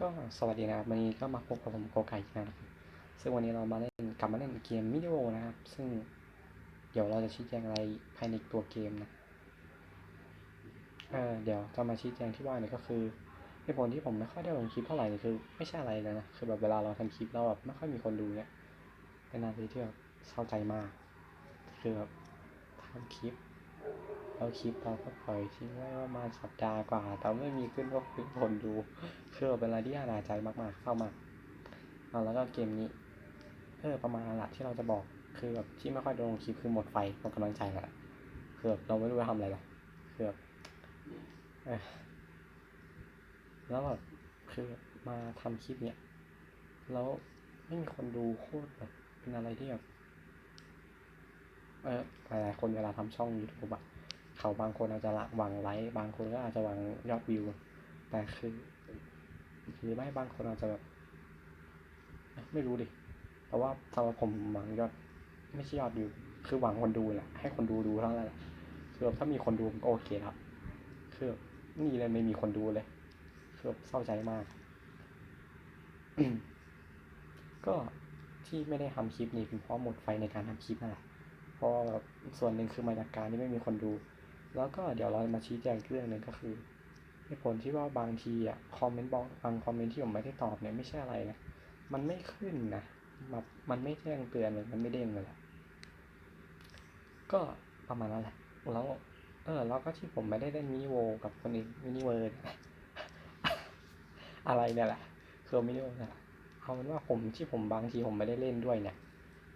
ก็สวัสดีนะครับวันนี้ก็มาพบกับผมโกไก่นะครับซึ่งวันนี้เรามาเล่นกลับมาเล่นเกมมินิโอนะครับ ซึ่งเดี๋ยวเราจะชี้แจงอะไรภายในตัวเกมนะเออเดี๋ยวจะมาชี้แจงที่ว่าเนี่ยก็คือเหตุผลที่ผมไม่ค่อยได้ลงคลิปเท่าไหร่นี่คือไม่ใช่อะไรเลยนะคือแบบเวลาเราทำคลิปแล้วแบบไม่ค่อยมีคนดูเนี่ยเป็นอะไรที่แบบเศร้าใจมากคือแบบทำคลิป แล้วคลิปเราก็ปล่อยทิ้งไว้ประมาณสัปดาห์กว่า แต่ไม่มีขึ้นก็ขึ้นคนดูคือเป็นอะไรที่น่าหนาใจมากๆเข้ามาเอาแล้วก็เกมนี้เออประมาณหละที่เราจะบอกคือแบบที่ไม่ค่อยได้ลงคลิปคือหมดไฟหมดกำลังใจแหละคือแบบเราไม่รู้จะทำอะไรละคือแบบแล้วแบบคือมาทำคลิปเนี่ยแล้วไม่มีคนดูโคตรแบบเป็นอะไรที่แบบเออหลายๆคนเวลาทำช่อง YouTube อะ เขาบางคนอาจจะละหวังไลค์บางคนก็อาจจะหวังยอดวิว แต่คือหรือไม่บางคนอาจจะแบบไม่รู้ดิแต่ว่าสำหรับผมหวังยอดไม่ใช่ยอดวิวคือหวังคนดูแหละให้คนดูดูเท่านั้นแหละคือถ้ามีคนดูก็โอเคครับคือนี่เลยไม่มีคนดูเลยคือเศร้าใจมาก ก็ที่ไม่ได้ทำคลิปนี้เป็นเพราะหมดไฟในการทำคลิปนั่นแหละเพราะแบบส่วนหนึ่งคือมาจากการที่ไม่มีคนดู แล้วก็เดี๋ยวเรามาชี้แจงเรื่องหนึ่งก็คือเหตุผลที่ว่าบางทีอะคอมเมนต์บอกบางคอมเมนต์ที่ผมไม่ได้ตอบเนี่ยไม่ใช่อะไรนะมันไม่ขึ้นนะแบบมันไม่แจ้งเตือนเลยมันไม่เด้งเลยก็ประมาณนั้นแหละแล้วเออแล้วก็ที่ผมไม่ได้เล่นมินิโวกับคนอื่นมินิเวิร์ดอะไรเนี่ยแหละคือมินิโวเนี่ยแหละเอาเป็นว่าผมที่ผมบางทีผมไม่ได้เล่นด้วยเนี่ย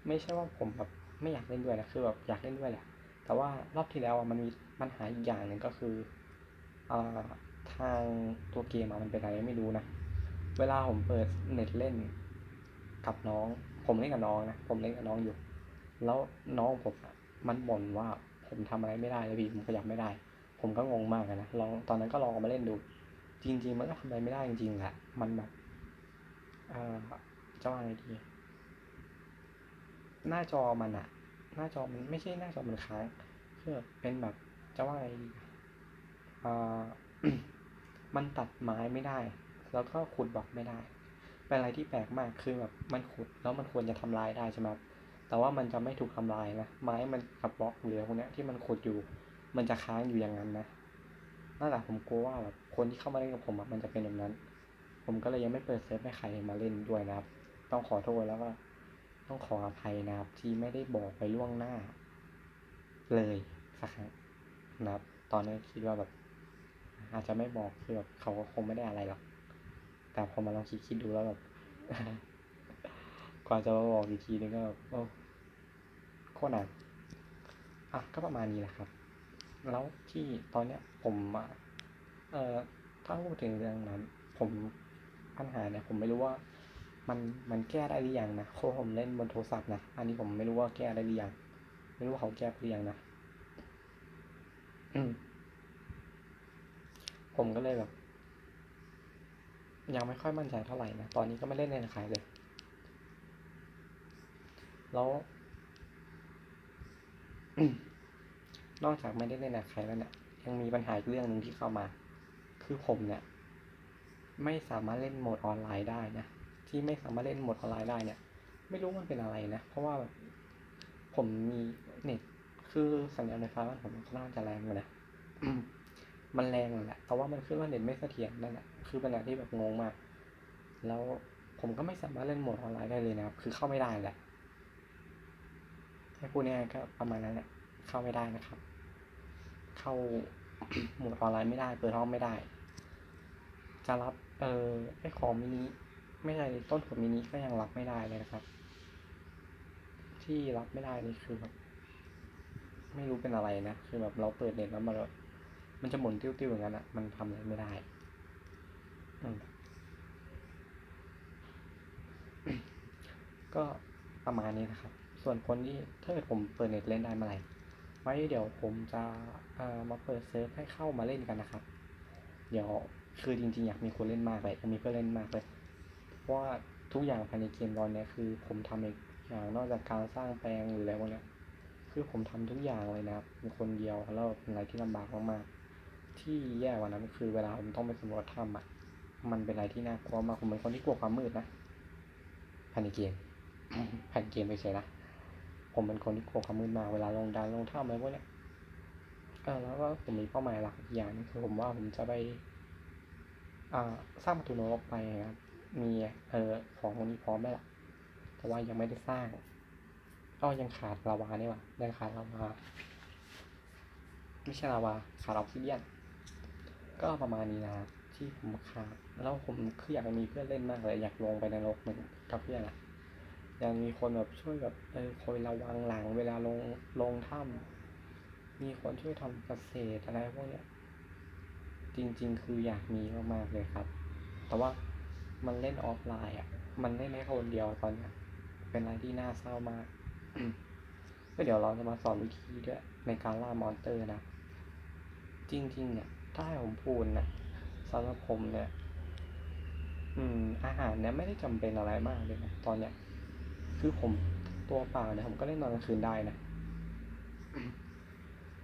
ไม่ใช่ว่าผมแบบไม่อยากเล่นด้วยนะคือแบบอยากเล่นด้วยแหละแต่ว่ารอบที่แล้วอะมันมี ปัญหาอีกอย่างหนึ่งก็คืออทางตัวเกมมันเป็นอะไรไม่รู้นะ เวลาผมเปิดเน็ตเล่นกับน้อง ผมเล่นกับน้องนะ ผมเล่นกับน้องอยู่ แล้วน้องผมมันบ่นว่าผมทำอะไรไม่ได้เลยพี่ผมขยับไม่ได้ ผมก็งงมากนะลองตอนนั้นก็ลองมาเล่นดู จริง ๆ มันก็ทำอะไรไม่ได้จริงๆแหละมันแบบเอ่อจะว่าไงดีหน้าจอมันอะหน้าจอมันไม่ใช่หน้าจอมันค้างคือเป็นแบบ จะว่าไงดีมันตัดไม้ไม่ได้ แล้วก็ขุดบล็อกไม่ได้ เป็นอะไรที่แปลกมาก คือแบบมันขุดแล้วมันควรจะทำลายได้ใช่ไหมแต่ว่ามันจะไม่ถูกทำลายนะ ไม้มันกับบล็อกหรือพวกเนี้ยที่มันขุดอยู่ มันจะค้างอยู่อย่างนั้นนะนั่นแหละผมกลัวว่าแบบคนที่เข้ามาเล่นกับผมมันจะเป็นแบบนั้น ผมก็เลยยังไม่เปิดเซิร์ฟให้ใครมาเล่นด้วยนะครับ ต้องขอโทษแล้วก็ต้องขออภัยนะครับที่ไม่ได้บอกไปล่วงหน้า เลยสักครั้ง นะครับ ตอนนี้คิดว่าแบบ อาจจะไม่บอกคือแบบเขาก็คงไม่ได้อะไรหรอก แต่พอมาลองคิดคิดดูแล้วแบบกว่าจะมาบอกอีกทีนึงก็แบบโอ้โคตรหนานอะก็ประมาณนี้แหละครับ แล้วที่ตอนเนี้ยผมเอ่อถ้าพูดถึงเรื่องนั้น ผมปัญหาเนี่ย ผมไม่รู้ว่ามันมันแก้ได้หรือยังนะเพราะผมเล่นบนโทรศัพท์นะ อันนี้ผมไม่รู้ว่าแก้ได้หรือยัง ไม่รู้ว่าเขาแก้หรือยังนะ ผมก็เลยแบบ ยังไม่ค่อยมั่นใจเท่าไหร่นะ ตอนนี้ก็ไม่เล่นในขายเลย แล้ว นอกจากไม่ได้เล่นในใครแล้วเนี่ย ยังมีปัญหาอีกเรื่องหนึ่งที่เข้ามา คือผมเนี่ย ไม่สามารถเล่นโหมดออนไลน์ได้นะ ที่ไม่สามารถเล่นโหมดออนไลน์ได้เนี่ย ไม่รู้มันเป็นอะไรนะ เพราะว่าแบบผมมีเน็ต คือสัญญาณไฟฟ้าบ้านผมค่อนข้างจะแรงเลยนะมันแรงแหละแต่ว่ามันขึ้นว่าเน็ตไม่เสถียรนั่นแหละคือเป็นอะไรที่แบบงงมาก แล้วผมก็ไม่สามารถเล่นโหมดออนไลน์ได้เลยนะครับ คือเข้าไม่ได้แหละให้พูดง่ายๆก็ประมาณนั้นแหละ เข้าไม่ได้นะครับ เข้าโหมดออนไลน์ไม่ได้ เปิดห้องไม่ได้ จะรับ เออไอของมินิไม่ใช่ต้นผลมินิก็ยังรับไม่ได้เลยนะครับ ที่รับไม่ได้นี่คือแบบ ไม่รู้เป็นอะไรนะ คือแบบเราเปิดเน็ตแล้วมันมันจะหมุนติ้วๆอย่างนั้นอะมันทำอะไรไม่ได้อืมก็ประมาณนี้นะครับ ส่วนคนที่ถ้าเกิดผมเปิดเน็ตเล่นได้เมื่อไหร่ไว้เดี๋ยวผมจะเอ่อมาเปิดเซิร์ฟให้เข้ามาเล่นกันนะครับ เดี๋ยวคือจริงๆ อยากมีคนเล่นมากเลยมีเพื่อนเล่นมากเลย เพราะว่าทุกอย่างภายในเกมตอนนี้คือผมทำเองอย่างนอกจากการสร้างแปลงหรืออะไรพวกเนี้ย คือผมทำทุกอย่างเลยนะครับเป็นคนเดียวแล้วเป็นอะไรที่ลำบากมากๆที่แย่กว่านั้นคือเวลาผมต้องไปสำรวจถ้ำอะมันเป็นอะไรที่น่ากลัวมากผมเป็นคนที่กลัวความมืดนะภายในเกมภายในเกมไม่ใช่นะผมเป็นคนที่กลัวความมืดมากเวลาลงดานลงถ้ำอะไรพวกเนี้ยเออแล้วก็ผมมีเป้าหมายหลักอย่างนึงคือผมว่าผมจะไป อ่า สร้างประตูนรกไปครับมีเออของพวกนี้พร้อมแล้วล่ะแต่ว่ายังไม่ได้สร้าง ก็ยังขาดลาวาเนี่ยว่ะยังขาดลาวาไม่ใช่ลาวาขาดออกซิเดียน ก็ประมาณนี้นะที่ผมขาดแล้วผมคืออยากมีเพื่อนเล่นมากเลยอยากลงไปในรกเหมือนกับเพื่อนอะอยากมีคนแบบช่วยแบบเออคอยระวังหลังเวลาลงลงถ้ำมีคนช่วยทำเกษตรอะไรพวกเนี้ยจริง ๆ คืออยากมีมากๆเลยครับ แต่ว่ามันเล่นออฟไลน์อะ มันเล่นได้คนเดียวตอนเนี้ยเป็นอะไรที่น่าเศร้ามาก ก็เดี๋ยวเราจะมาสอนวิธีด้วยในการล่ามอนเตอร์นะ จริงๆ เนี่ยถ้าให้ผมพูดนะสำหรับผมเนี่ย อืม อาหารเนี่ยไม่ได้จำเป็นอะไรมากเลยนะตอนเนี้ย คือผมตัวเปล่าเนี่ยผมก็เล่นตอนกลางคืนได้นะ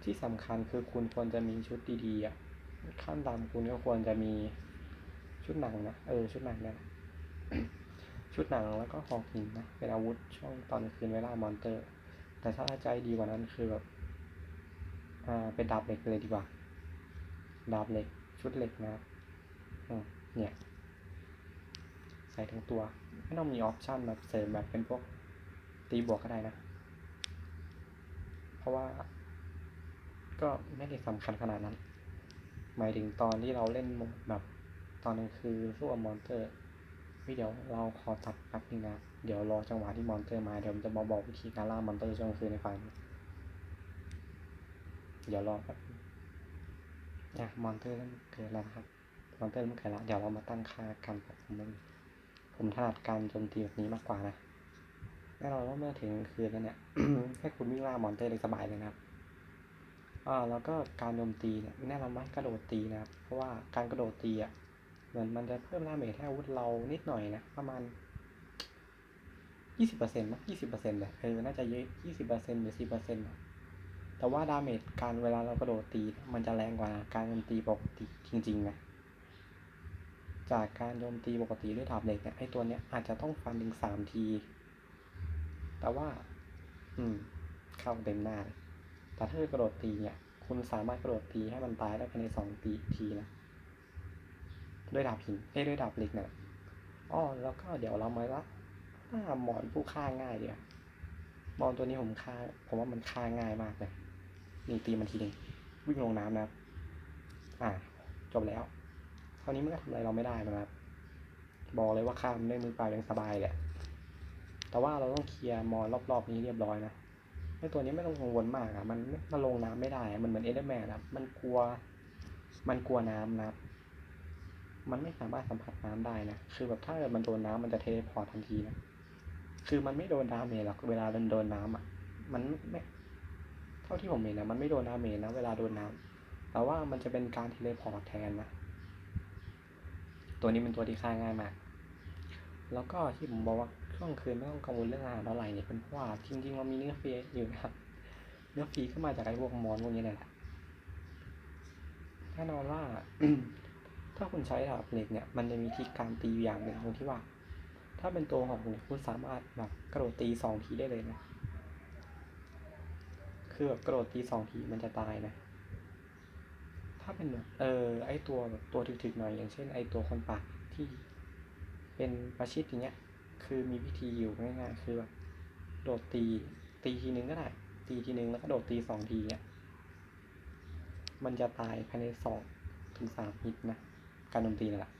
ที่สำคัญคือคุณควรจะมีชุดดีๆอะขั้นต่ำคุณก็ควรจะมีชุดหนังนะ เออ ชุดหนังเนี่ย ชุดหนังแล้วก็หอกหินนะเป็นอาวุธช่วงตอนคืนเวลามอนเตอร์ แต่ถ้าใจดีกว่านั้นคือแบบอ่าเป็นดาบเหล็กเลยดีกว่า ดาบเหล็ก ชุดเหล็กนะอืมเนี่ย ใส่ทั้งตัว ไม่ต้องมีออปชั่นแบบเสริมแบบเป็นพวกตีบวกก็ได้นะ เพราะว่าก็ไม่ได้สำคัญขนาดนั้น หมายถึงตอนที่เราเล่นแบบตอนกลางคืนสู้กับมอนเตอร์ เฮ้ยเดี๋ยวเราขอตัดแป๊บนึงนะ เดี๋ยวรอจังหวะที่มอนเตอร์มาเดี๋ยวผมจะมาบอกวิธีการล่ามอนเตอร์ช่วงคืนในฟังเดี๋ยวรอแป๊บนะมอนเตอร์เริ่มเกิดแล้วนะครับมอนเตอร์เริ่มเกิดแล้วเดี๋ยวเรามาตั้งค่ากันแบบผมผมถนัดการโจมตีแบบนี้มากกว่านะแน่นอนว่าเมื่อถึงคืนแล้วเนี่ยให้คุณวิ่งล่ามอนเตอร์ได้สบายเลยนะครับอ่าแล้วก็การโจมตีเนี่ยแนะนำว่า กระโดดตีนะครับ เพราะว่าการกระโดดตีอะ เหมือนมันจะเพิ่มดาเมจให้อาวุธเรานิดหน่อยนะ ประมาณยี่สิบเปอร์เซ็นต์มั้งยี่สิบเปอร์เซ็นต์เลยเออน่าจะเยอะยี่สิบเปอร์เซ็นต์หรือสิบเปอร์เซ็นต์แต่ว่าดาเมจการเวลาเรากระโดดตี มันจะแรงกว่าการโจมตีปกติจริงๆนะจากการโจมตีปกติด้วยดาบเหล็กเนี่ยไอตัวเนี้ยอาจจะต้องฟันถึงสามที แต่ว่า อืม เข้าเต็มหน้าแต่ถ้ากระโดดตีเนี่ย คุณสามารถกระโดดตีให้มันตายได้ภายในสองตีทีนะ ด้วยดาบหินเอ้ด้วยดาบเหล็กเนี่ยอ้อแล้วก็เดี๋ยวเรามาละล่าหมอนผู้ฆ่าง่ายเดียวมอนตัวนี้ผมฆ่า ผมว่ามันฆ่าง่ายมากเลยนี่ตีมันทีนึงวิ่งลงน้ำนะครับ อ่า จบแล้ว คราวนี้มันก็ทำอะไรเราไม่ได้นะครับ บอกเลยว่าฆ่ามันด้วยมือเปล่ายังสบายเลยอะแต่ว่าเราต้องเคลียร์มอนรอบๆนี้เรียบร้อยนะไอตัวนี้ไม่ต้องกังวลมากอะมันมันลงน้ำไม่ได้ มันเหมือนเอเดอร์แมนอะมันกลัว มันกลัวน้ำนะครับ มันไม่สามารถสัมผัสน้ำได้นะ คือแบบถ้าเกิดมันโดนน้ำมันจะเทเลพอร์ตทันทีนะ คือมันไม่โดนดาเมจหรอก เวลาโดนน้ำอะ มันไม่ เท่าที่ผมเห็นนะ มันไม่โดนดาเมจนะ เวลาโดนน้ำแต่ว่ามันจะเป็นการเทเลพอร์ตแทนนะ ตัวนี้เป็นตัวที่ฆ่าง่ายมาก แล้วก็ที่ผมบอกว่าช่วงคืนไม่ต้องกังวลเรื่องอาหารเท่าไหร่เนี่ยเป็นเพราะว่าจริงๆเรามีเนื้อฟรีอยู่นะครับ เนื้อฟรีก็มาจากไอ้พวกมอนพวกนี้แหละแน่นอนว่า ถ้าคุณใช้ดาบเหล็กเนี่ยมันจะมีที่การตีอยู่อย่างหนึ่งตรงที่ว่า ถ้าเป็นตัวของคุณคุณสามารถแบบกระโดดตีสองทีได้เลยนะคือแบบกระโดดตีสองทีมันจะตายนะ ถ้าเป็นแบบเออไอตัวแบบตัวถึกๆหน่อยอย่างเช่น ไอตัวคนป่าที่เป็นประชิดอย่างเงี้ย คือมีวิธีอยู่ง่ายๆคือแบบโดดตีตีทีนึงก็ได้ ตีทีนึงแล้วก็โดดตีสองทีเงี้ยมันจะตายภายในสองถึงสามฮิตนะ การโจมตีนั่นแหละ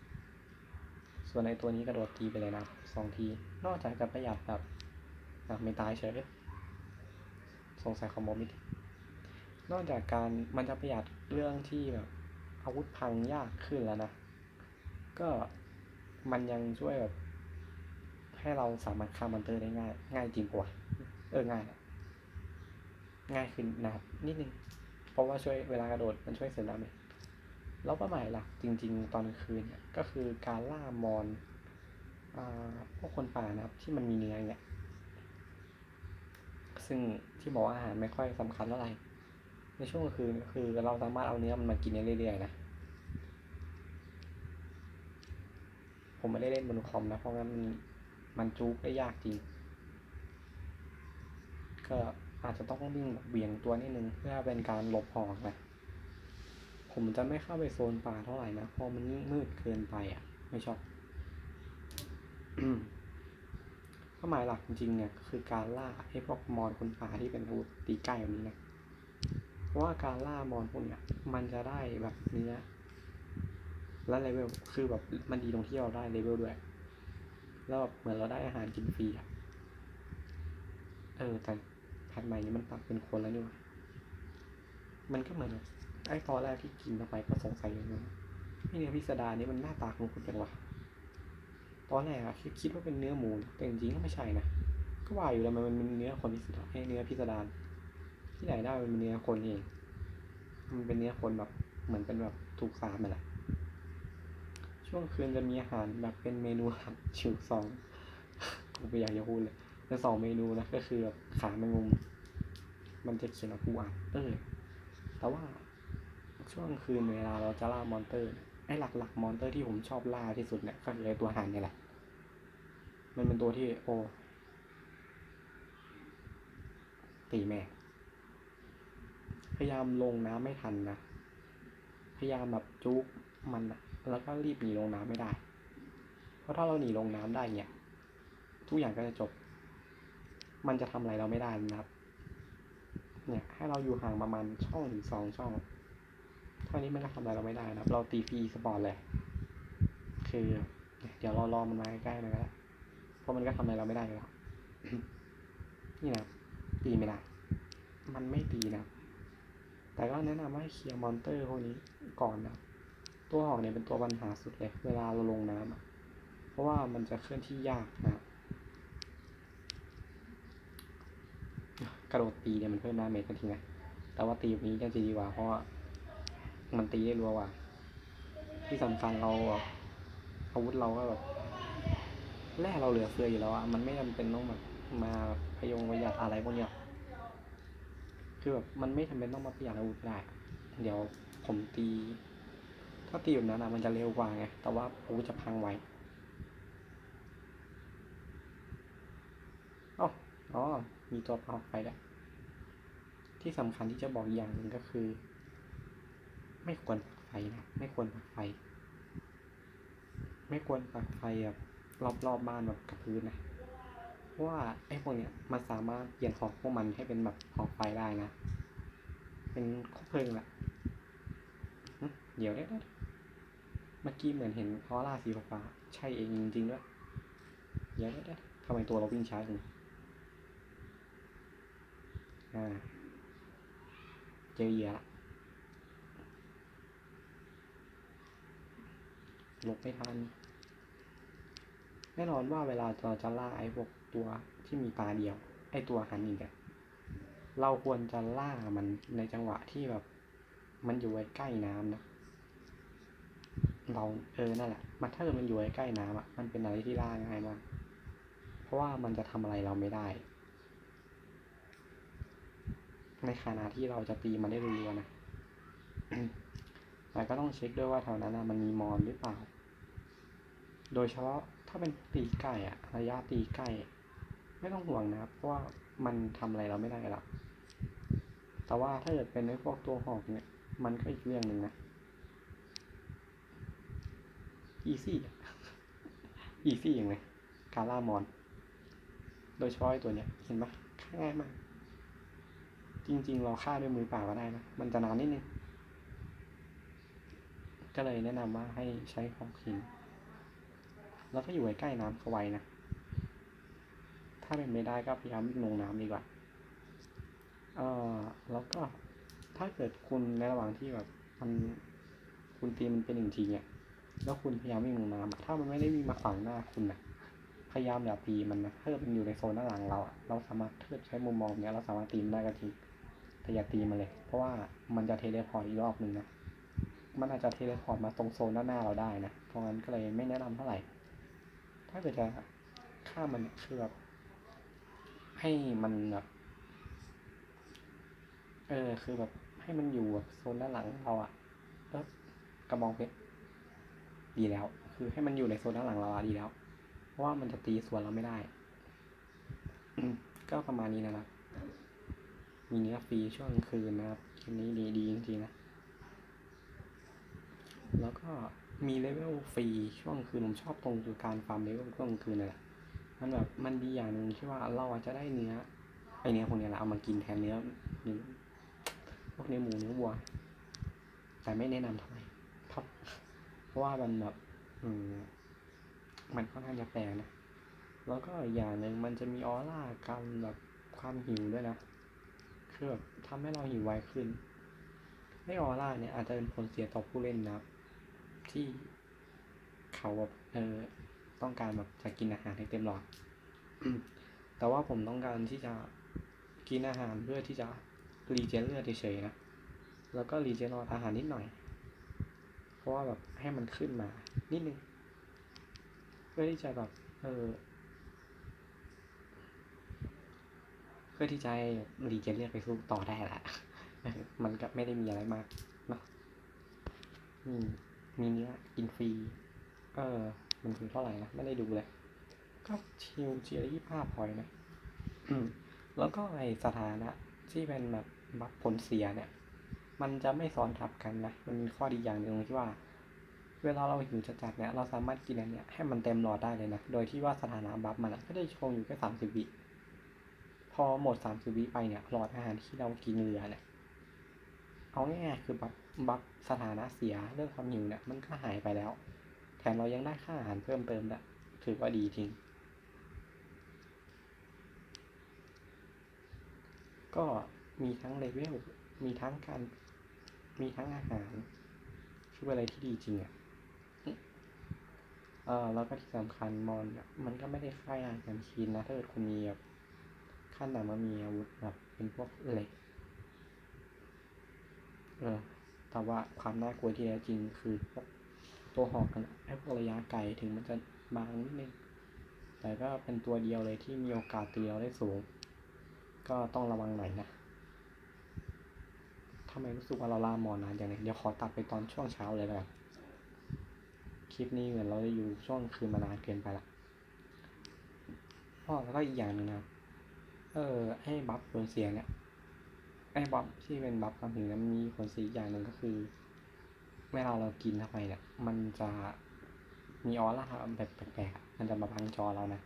ส่วนไอตัวนี้กระโดดตีไปเลยนะสองที นอกจากจะประหยัดแบบไม่ตายเฉยสงสัยคอมโบมิดนอกจากการมันจะประหยัดเรื่องที่แบบอาวุธพังยากขึ้นแล้วนะ ก็มันยังช่วยแบบให้เราสามารถฆ่ามอนเตอร์ได้ง่าย ง่ายจริงกว่า เออง่ายนะง่ายขึ้นนะครับนิดนึง เพราะว่าช่วยเวลากระโดดมันช่วยเสริมดาเมจ แล้วเป้าหมายหลักจริง ๆ ตอนคืนเนี่ยก็คือการล่ามอนพวกคนป่านะครับที่มันมีเนื้อเนี่ยซึ่งที่บอกว่าอาหารไม่ค่อยสำคัญเท่าไหร่ในช่วงกลางคืนก็คือเราสามารถเอาเนื้อมันมากินได้เรื่อยๆนะผมไม่ได้เล่นบนคอมนะเพราะงั้นมันมันจูกได้ยากจริง ก็อาจจะต้องวิ่งแบบเบี่ยงตัวนิดนึงเพื่อเป็นการหลบหอกนะ ผมจะไม่เข้าไปโซนป่าเท่าไหร่นะเพราะมันมืดเกินไปอะ ไม่ชอบเป้าหมายหลักจริงๆเนี่ยก็คือการล่าไอ้พวกมอนคนป่าที่เป็นอาวุธตีใกล้แบบนี้นะเพราะว่าการล่ามอนพวกเนี้ยมันจะได้แบบเนื้อและเลเวลคือแบบมันดีตรงที่เราได้เลเวลด้วย แล้วแบบเหมือนเราได้อาหารกินฟรีอะเออแต่แพทใหม่นี้มันปรับเป็นคนแล้วนี่ว่ามันก็เหมือน ไอ้ตอนแรกที่กินเข้าไปก็สงสัยอย่างนึงไอ้เนื้อพิสดารนี้มันหน้าตาของคุณเป็นวะตอนแรกอะคิดคิดว่าเป็นเนื้อหมู แต่จริงๆก็ไม่ใช่นะก็ว่าอยู่แล้วมันเป็นเนื้อคนพิสดารให้เนื้อพิสดารที่ไหนได้มันเป็นเนื้อคนเองมันเป็นเนื้อคนแบบเหมือนเป็นแบบถูกสาบไปแหละช่วงคืนจะมีอาหารแบบเป็นเมนูหลักชิวสองกูไม่อยากจะพูดเลยเป็นสองเมนูนะก็คือแบบขาแมงมุม มันจะเขียนว่าปูอัดเออแต่ว่า ช่วงคืนเวลาเราจะล่ามอนเตอร์ ไอ้หลักๆมอนเตอร์ที่ผมชอบล่าที่สุดเนี่ยก็คือไอ้ตัวหันนี่แหละ มันเป็นตัวที่โอตีแม่ พยายามลงน้ำไม่ทันนะ พยายามแบบจุกมันอะแล้วก็รีบหนีลงน้ำไม่ได้ เพราะถ้าเราหนีลงน้ำได้เนี่ย ทุกอย่างก็จะจบ มันจะทำอะไรเราไม่ได้นะครับ เนี่ยให้เราอยู่ห่างประมาณช่องถึงสองช่อง เท่านี้มันก็ทำอะไรเราไม่ได้นะครับ เราตีฟรีสปอร์ตเลย คือ เดี๋ยวเรารอมันมาใกล้ๆหน่อยก็ได้เพราะมันก็ทำอะไรเราไม่ได้อยู่แล้วนี่นะตีไม่ได้ มันไม่ตีนะ แต่ก็แนะนำว่าให้เคลียร์มอนเตอร์พวกนี้ก่อนนะ ตัวหอกเนี่ยเป็นตัวปัญหาสุดเลย เวลาเราลงน้ำเพราะว่ามันจะเคลื่อนที่ยากนะ กระโดดตีเนี่ยมันเพิ่มดาเมจกันทีนะ แต่ว่าตีแบบนี้ยังจะดีกว่าเพราะ มันตีได้รัวกว่า ที่สำคัญเราอาวุธเราก็แบบแร่เราเหลือเฟืออยู่แล้วอะมันไม่จำเป็นต้องแบบมาพยงประหยัดอะไรพวกเนี้ยคือแบบมันไม่จำเป็นต้องมาประหยัดอาวุธได้เดี๋ยวผมตี ถ้าตีแบบนั้นอะมันจะเร็วกว่าไงแต่ว่าอาวุธจะพังไวอ๋ออ๋อมีตัวเผาไฟแล้วที่สำคัญที่จะบอกอีกอย่างหนึ่งก็คือ ไม่ควรปักไฟนะไม่ควรปักไฟ ไม่ควรปักไฟแบบรอบๆบบ้านแบบกับพื้นนะเพราะว่าไอ้พวกเนี้ยมันสามารถเปลี่ยนของพวกมันให้เป็นแบบหอกไฟได้นะ เป็นคบเพลิงแหละเดี๋ยวเดี๋ยเมื่อกี้เหมือนเห็นออร่าสีฟ้าใช่เองจริงๆด้วยเดี๋ยวเดี๋ยทำไมตัวเราวิ่งช้าจังอ่าเจอเหยื่อละ หลบไม่ทัน แน่นอนว่าเวลาเราจะล่าไอ้พวกตัวที่มีตาเดียว ไอ้ตัวหันอีกอะเราควรจะล่ามันในจังหวะที่แบบ มันอยู่ใกล้น้ำนะ เราเออนั่นแหละ มันถ้าเกิดมันอยู่ใกล้น้ำอะมันเป็นอะไรที่ล่าง่ายมาก เพราะว่ามันจะทำอะไรเราไม่ได้ ในขณะที่เราจะตีมันได้รัวๆนะแต่ก็ต้องเช็คด้วยว่าแถวนั้นนะมันมีมอนหรือเปล่า โดยเฉพาะถ้าเป็นตีใกล้อะระยะตีใกล้ไม่ต้องห่วงนะครับ เพราะว่ามันทำอะไรเราไม่ได้หรอกแต่ว่าถ้าเกิดเป็นไอ้พวกตัวหอกเนี่ยมันก็อีกเรื่องหนึ่งนะอีซี่อีซี่อย่างเลยการล่ามอน โดยเฉพาะไอ้ตัวเนี้ยเห็นปะฆ่าง่ายมาก จริง ๆ เราฆ่าด้วยมือเปล่าก็ได้นะมันจะนานนิดนึงก็เลยแนะนำว่าให้ใช้หอกหิน แล้วก็อยู่ใกล้น้ำเขาไว้นะ ถ้าเป็นไม่ได้ก็พยายามลงน้ำดีกว่า เอ่อแล้วก็ถ้าเกิดคุณในระหว่างที่แบบมันคุณตีมันเป็นหนึ่งทีเนี่ยแล้วคุณพยายามวิ่งลงน้ำถ้ามันไม่ได้วิ่งมาขวางหน้าคุณนะพยายามอย่าตีมันนะถ้ามันอยู่ในโซนด้านหลังเราอะเราสามารถเกิดใช้มุมมองเนี้ยเราสามารถตีมันได้ก็จริงแต่อย่าตีมันเลย เพราะว่ามันจะเทเลพอร์ตอีกรอบหนึ่งนะมันอาจจะเทเลพอร์ตมาตรงโซนด้านหน้าเราได้นะเพราะงั้นก็เลยไม่แนะนำเท่าไหร่ ถ้าเกิดจะฆ่ามันคือแบบให้มันแบบเออ คือแบบให้มันอยู่แบบโซนด้านหลังเราอะเออกระบองเพชรดีแล้ว คือให้มันอยู่ในโซนด้านหลังเราอะดีแล้ว เพราะว่ามันจะตีสวนเราไม่ได้ก็ประมาณนี้นะครับ มีเนื้อฟรีช่วงกลางคืนนะครับเกมนี้ดีดีจริงๆนะ แล้วก็ มีเลเวลฟรีช่วงคืนผมชอบตรงคือการฟาร์มเลเวลช่วงคืนนั่นแหละมันแบบมันดีอย่างหนึ่งที่ว่าเราอาจจะได้เนื้อไอเนื้อพวกเนี้ยแหละเอามากินแทนเนื้อเนื้อพวกเนื้อหมูเนื้อวัว แต่ไม่แนะนำเท่าไหร่ครับเพราะว่ามันแบบอืมมันค่อนข้างจะแปลกนะแล้วก็อีกอย่างหนึ่งมันจะมีออร่าการแบบความหิวด้วยนะคือแบบทำให้เราหิวไวขึ้นไม่ออร่าเนี่ยอาจจะเป็นผลเสียต่อผู้เล่นนะครับ ที่เขาแบบเออต้องการแบบจะกินอาหารให้เต็มหลอด แต่ว่าผมต้องการที่จะกินอาหารเพื่อที่จะรีเจนเลือดเฉยๆนะ แล้วก็รีเจนรออาหารนิดหน่อย เพราะว่าแบบให้มันขึ้นมา นิดนึง เพื่อที่จะแบบเออเพื่อที่จะรีเจนเลือดไปสู้ต่อได้แหละมันก็ไม่ได้มีอะไรมากเนาะอืม มีเนื้อกินฟรี เออ มันคือเท่าไหร่นะ ไม่ได้ดูเลย ก็ชิวจีละยี่ห้าพอยนะอืมแล้วก็ไอสถานะ ที่เป็นแบบบัฟผลเสียเนี่ย มันจะไม่ซ้อนทับกันนะ มันมีข้อดีอย่างหนึ่งที่ว่า เวลาเราหิวจัดๆเนี่ย เราสามารถกินอันเนี้ยให้มันเต็มหลอดได้เลยนะ โดยที่ว่าสถานะบัฟมันก็ได้โชว์อยู่แค่สามสิบวิ พอหมดสามสิบวิไปเนี่ย หลอดอาหารที่เรากินเหลือเนี่ย เอาง่ายๆคือบัฟบัฟสถานะเสียเรื่องความหิวเนี่ยมันก็หายไปแล้ว แถมเรายังได้ค่าอาหารเพิ่มเติมด้วยถือว่าดีจริง ก็มีทั้งเลเวล มีทั้งการ มีทั้งอาหารคืออะไรที่ดีจริงอะ่ะเออแล้วก็ที่สำคัญมอนเนี่ยมันก็ไม่ได้ค่ายอากันคีนนะถ้าเกิดคุณมีแบบขั้นต่ำมามีอาวุธแบบเป็นพวกเหล็ก แต่ว่าความน่ากลัวที่แท้จริงคือตัวหอกกันไอ้พวกระยะไกลถึงมันจะบางนิดนึงแต่ก็เป็นตัวเดียวเลยที่มีโอกาสตีเราได้สูง ก็ต้องระวังหน่อยนะทำไมรู้สึกว่าเราล่ามอนนานอย่างนี้เดี๋ยวขอตัดไปตอนช่วงเช้าเลยแล้วกันคลิปนี้เหมือนเราจะอยู่ช่วงคืนมานานเกินไปละอ๋อแล้วก็อีกอย่างหนึ่งนะ เออให้บัฟผลเสียงเนี่ย ไอ้บัฟที่เป็นบัฟความหิวนั้นมีผลสีอย่างหนึ่งก็คือ เวลาเรากินเข้าไปเนี่ย มันจะมีออร่าแบบแปลกๆมันจะมาบังจอเรานะ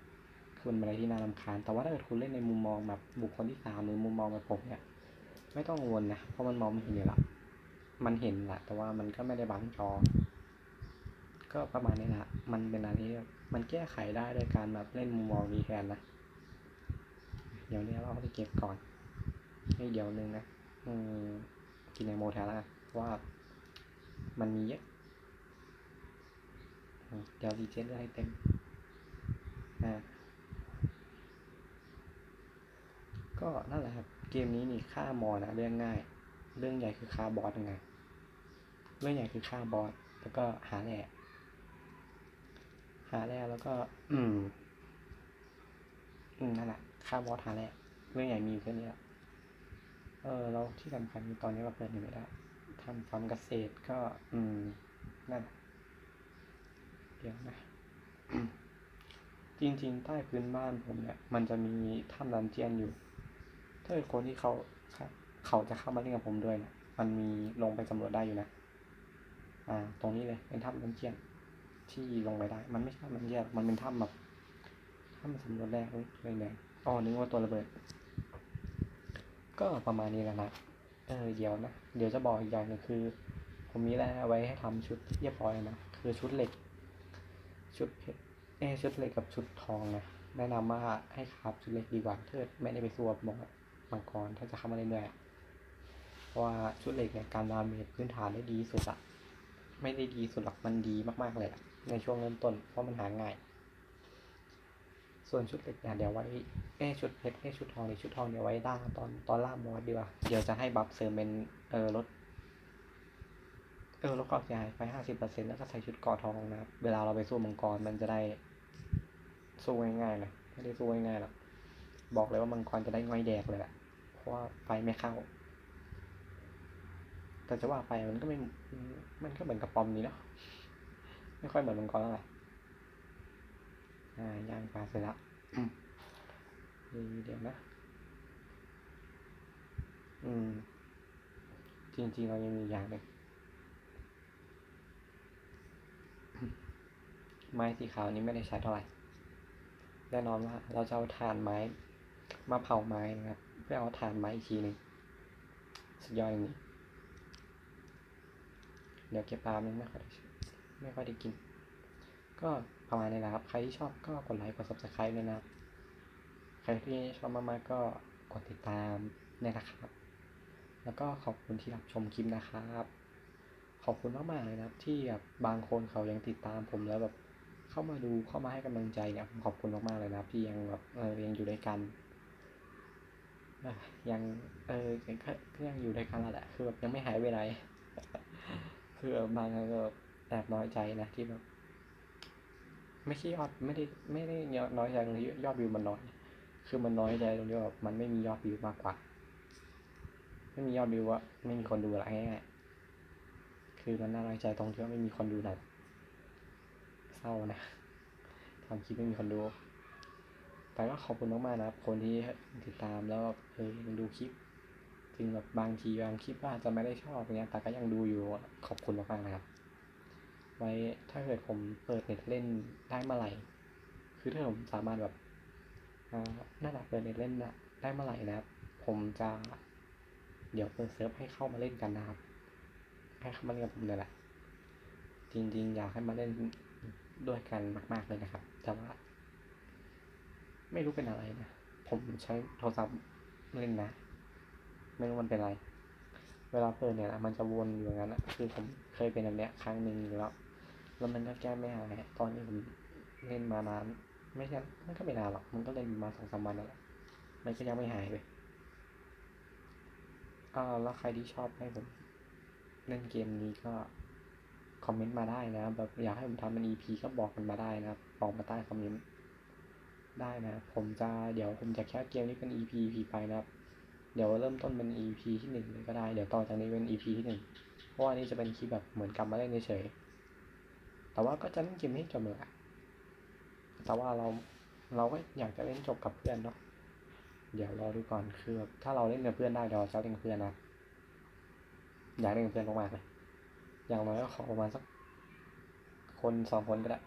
คือมันเป็นอะไรที่น่ารำคาญ แต่ว่าถ้าเกิดคุณเล่นในมุมมองแบบบุคคลที่สามหรือมุมมองแบบผมเนี่ย ไม่ต้องกังวลนะ เพราะมันมองไม่เห็นอยู่ละมันเห็นแหละแต่ว่ามันก็ไม่ได้บังจอ ก็ประมาณนี้แหละ มันเป็นอะไรที่มันแก้ไขได้โดยการแบบเล่นมุมมองนี้แทนนะ เดี๋ยวนี้เราไปเก็บก่อน เดี๋ยวนึงนะอืมกินในโมแทลนะว่ามันมีเยอะเดี๋ยวรีเจนเลือดให้เต็มอ่าก็นั่นแหละครับ เกมนี้นี่ฆ่ามอนะเรื่องง่าย เรื่องใหญ่คือฆ่าบอสไงเรื่องใหญ่คือฆ่าบอสแล้วก็หาแร่หาแร่แล้วก็ อืม อืมนั่นแหละฆ่าบอสหาแร่เรื่องใหญ่มีแค่นี้และเออแล้วที่สำคัญคือตอนนี้เราเปิดยังไม่ได้ทำฟาร์มเกษตรก็ อืม นั่น เดี๋ยวนะ จริงๆ ใต้พื้นบ้านผมเนี่ย มันจะมีถ้ำดันเจียนอยู่ ถ้าคนที่เขาเขาจะเข้ามาเล่นกับผมด้วยเนี่ยมันมีลงไปสำรวจได้อยู่นะ อ่า ตรงนี้เลยเป็นถ้ำดันเจียน ที่ลงไปได้ มันไม่ใช่ถ้ำดันเจียนมันเป็นถ้ำแบบถ้ำสำรวจแรกเลยเลยเนี่ยอ๋อนึกว่าตัวระเบิด ก็ประมาณนี้แหละนะ เออเดี๋ยวนะ เดี๋ยวจะบอกอีกอย่างหนึงคือ ผมมีแร่ไว้ให้ทำชุดเรียบร้อยนะ คือชุดเหล็ก ชุดเพชรเอชุดเหล็กกับชุดทองนะ แนะนำว่าให้ครับชุดเหล็กดีกว่าเกิดไม่ได้ไปสู้กับบอมังกรถ้าจะเข้ามาเรื่อยๆเพราะว่าชุดเหล็กเนี่ยการดาเมจพื้นฐานได้ดีสุดอะไม่ได้ดีสุดหรอกมันดีมากๆเลยอะในช่วงเริ่มต้นเพราะมันหาง่าย ส่วนชุดเหล็กเนี่ยเดี๋ยวไว้เอยชุดเพชรเอยชุดทองในชุดทองเดี๋ยวไว้ล่าตอนตอนล่าบอสดีกว่า เดี๋ยวจะให้บัฟเสริมเป็นเออลดเออลดความเสียหายไปห้าสิบเปอร์เซ็นต์แล้วก็ใส่ชุดกอทองนะครับ เวลาเราไปสู้มังกรมันจะได้สู้ง่ายๆนะไม่ได้สู้ง่ายๆหรอกบอกเลยว่ามังกรจะได้ง่อยแดกเลยแหละเพราะว่าไฟไม่เข้า แต่จะว่าไปมันก็ไม่มันก็เหมือนกระปอมนี้เนาะไม่ค่อยเหมือนมังกรเท่าไหร่ อ่าย่างปลาเสร็จแล้วอืมเดี๋ยวนะ อืม จริงๆเรายังมีอย่างหนึ่งไม้สีขาวนี้ไม่ได้ใช้เท่าไหร่ แน่นอนว่าเราจะเอาถ่านไม้ มาเผาไม้นะครับ เพื่อเอาถ่านไม้อีกทีหนึ่งสุดยอดอย่างนี้ เดี๋ยวเก็บปลามันไม่ค่อยได้ไม่ค่อยได้กิน ก็ประมาณนี้นะครับ ใครที่ชอบก็กดไลค์กด subscribe ด้วยนะใครที่ชอบมากๆก็กดติดตามเนี่ยนะครับ แล้วก็ขอบคุณที่รับชมคลิปนะครับ ขอบคุณมากๆเลยนะครับ ที่แบบบางคนเขายังติดตามผมแล้วแบบเข้ามาดูเข้ามาให้กำลังใจเนี่ยผมขอบคุณมากๆเลยนะที่ยังแบบเออยังอยู่ด้วยกันยังเออก็ก็ยังอยู่ด้วยกันแหละคือแบบยังไม่หายไปไหนคือแบบบางครั้งก็แอบน้อยใจนะที่แบบ ไม่ใช่ยอดไม่ได้ไม่ได้น้อยใจตรงที่ยอดวิวมันน้อย คือมันน้อยใจตรงที่แบบมันไม่มียอดวิวมากกว่า ไม่มียอดวิวอะไม่มีคนดูอะไรง่ายคือมันน่าน้อยใจตรงที่ว่าไม่มีคนดูหนังเศร้านะทำคลิปไม่มีคนดูแต่ก็ขอบคุณมากๆนะครับ คนที่ติดตามแล้วเออยังดูคลิปจริงแบบบางทีบางคลิปอาจจะไม่ได้ชอบเงี้ย แต่ก็ยังดูอยู่ขอบคุณมากๆนะครับ ไว้ถ้าเกิดผมเปิดเน็ตเล่นได้เมื่อไหร่คือถ้าผมสามารถแบบอ่านั่นแหละเปิดเน็ตเล่นนะได้เมื่อไหร่นะครับ ผมจะเดี๋ยวเปิดเซิร์ฟให้เข้ามาเล่นกันนะครับให้เข้ามาเล่นกับผมเลยแหละจริงๆ อยากให้มาเล่นด้วยกันมาก ๆเลยนะครับ แต่ว่า ไม่รู้เป็นอะไรนะผมใช้โทรศัพท์เล่นนะไม่รู้มันเป็นอะไร เวลาเปิดเนี่ยนะมันจะวนอยู่อย่างนั้นอะคือผมเคยเป็นแบบเนี้ยครั้งหนึ่งแล้ว แล้วมันก็แก้ไม่หายตอนนี้ผมเล่นมานาน ไม่ใช่มันก็ไม่นานหรอกมันก็เล่นมาสองสามวันแล้วแหละมันก็ยังไม่หายเลยอ่าแล้วใครที่ชอบให้ผมเล่นเกมนี้ก็คอมเมนต์มาได้นะแบบอยากให้ผมทำเป็น EP ก็บอกกันมาได้นะครับบอกมาใต้คอมเมนต์ได้นะ ผมจะเดี๋ยวผมจะแค่เกมนี้เป็น EP EP ไปนะครับ เดี๋ยวเริ่มต้นเป็น EP ที่หนึ่งก็ได้ เดี๋ยวต่อจากนี้เป็น EP ที่หนึ่งเพราะว่านี่จะเป็นคลิปแบบเหมือนกลับมาเล่นเฉย แต่ว่าก็จะเล่นเกมให้จบเลยอแต่ว่าเราเราก็อยากจะเล่นจบกับเพื่อนเนาะ เดี๋ยวรอดูก่อนคือถ้าเราเล่นกับเพื่อนได้เดี๋ยวจะเล่นกับเพื่อนนะ อยากเล่นกับเพื่อนมากๆเลย อย่างน้อยก็ขอประมาณสักคนสองคนก็ได้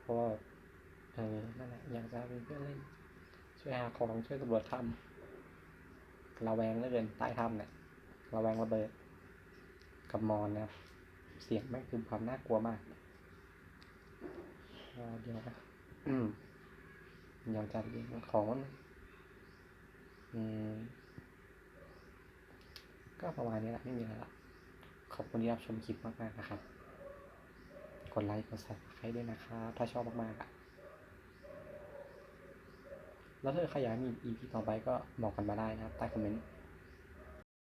เพราะว่าเออนั่นแหละอยากจะเป็นเพื่อนเล่น ช่วยหาของช่วยตำรวจทำระแวงเหลือเกินใต้ถ้ำเนี่ยระแวงระเบิดกับมอนนะครับ เสียงแม่งคือความน่ากลัวมากอ่าเดี๋ยวนะอืมยังจัดเรียงของมันอืมก็ประมาณนี้แหละไม่มีอะไรละขอบคุณที่รับชมคลิปมากๆนะครับ กดไลค์กดซับสไครต์ด้วยนะครับถ้าชอบมากๆอะแล้วถ้าใครอยากให้มี EP ต่อไปก็บอกกันมาได้นะครับใต้คอมเมนต์